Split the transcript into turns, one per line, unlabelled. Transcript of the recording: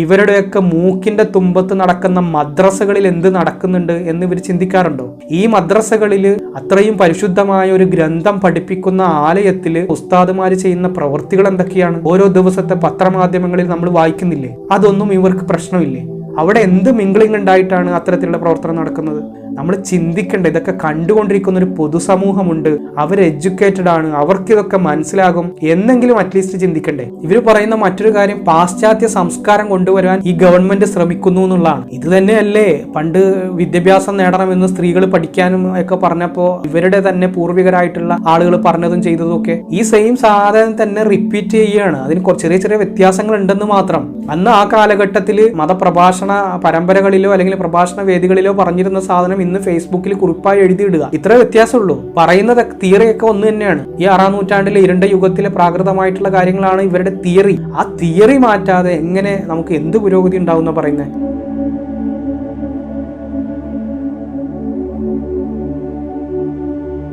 ഇവരുടെയൊക്കെ മൂക്കിന്റെ തുമ്പത്ത് നടക്കുന്ന മദ്രസകളിൽ എന്ത് നടക്കുന്നുണ്ട് എന്ന് ഇവർ ചിന്തിക്കാറുണ്ടോ? ഈ മദ്രസകളിൽ അത്രയും പരിശുദ്ധമായ ഒരു ഗ്രന്ഥം പഠിപ്പിക്കുന്ന ആലയത്തിൽ ഉസ്താദുമാർ ചെയ്യുന്ന പ്രവൃത്തികൾ എന്തൊക്കെയാണ്? ഓരോ ദിവസത്തെ പത്രമാധ്യമങ്ങളിൽ നമ്മൾ വായിക്കുന്നില്ലേ? അതൊന്നും ഇവർക്ക് പ്രശ്നമില്ലേ? അവിടെ എന്ത് മിംഗ്ലിംഗ് ഉണ്ടായിട്ടാണ് അത്തരത്തിലുള്ള പ്രവർത്തനം നടക്കുന്നത്? നമ്മൾ ചിന്തിക്കേണ്ട ഇതൊക്കെ കണ്ടുകൊണ്ടിരിക്കുന്ന ഒരു പൊതുസമൂഹമുണ്ട്. അവർ എഡ്യൂക്കേറ്റഡ് ആണ് അവർക്ക് ഇതൊക്കെ മനസ്സിലാകും. എന്നെങ്കിലും അറ്റ്ലീസ്റ്റ് ചിന്തിക്കണ്ടേ? ഇവർ പറയുന്ന മറ്റൊരു കാര്യം പാശ്ചാത്യ സംസ്കാരം കൊണ്ടുവരാൻ ഈ ഗവൺമെന്റ് ശ്രമിക്കുന്നു എന്നുള്ളതാണ്. ഇത് തന്നെയല്ലേ? പണ്ട് വിദ്യാഭ്യാസം നേടണമെന്ന് സ്ത്രീകൾ പഠിക്കാനും ഒക്കെ പറഞ്ഞപ്പോൾ ഇവരുടെ തന്നെ പൂർവികരായിട്ടുള്ള ആളുകൾ പറഞ്ഞതും ചെയ്തതും ഒക്കെ ഈ സെയിം സാധനം തന്നെ റിപ്പീറ്റ് ചെയ്യുകയാണ് അതിന് ചെറിയ ചെറിയ വ്യത്യാസങ്ങൾ ഉണ്ടെന്ന് മാത്രം. അന്ന് ആ കാലഘട്ടത്തിൽ മതപ്രഭാഷണ പരമ്പരകളിലോ അല്ലെങ്കിൽ പ്രഭാഷണ വേദികളിലോ പറഞ്ഞിരുന്ന സാധനം ഇന്ന് ഫേസ്ബുക്കിൽ കുറിപ്പായി എഴുതിയിടുക. ഇത്ര വ്യത്യാസമുള്ളൂ. പറയുന്നത് തിയറിയൊക്കെ ഒന്ന് തന്നെയാണ്. ഈ ആറാം നൂറ്റാണ്ടിലെ ഇരുണ്ട യുഗത്തിലെ പ്രാകൃതമായിട്ടുള്ള കാര്യങ്ങളാണ് ഇവരുടെ തിയറി. ആ തിയറി മാറ്റാതെ എങ്ങനെ നമുക്ക് എന്ത് പുരോഗതി ഉണ്ടാവും പറയുന്നത്?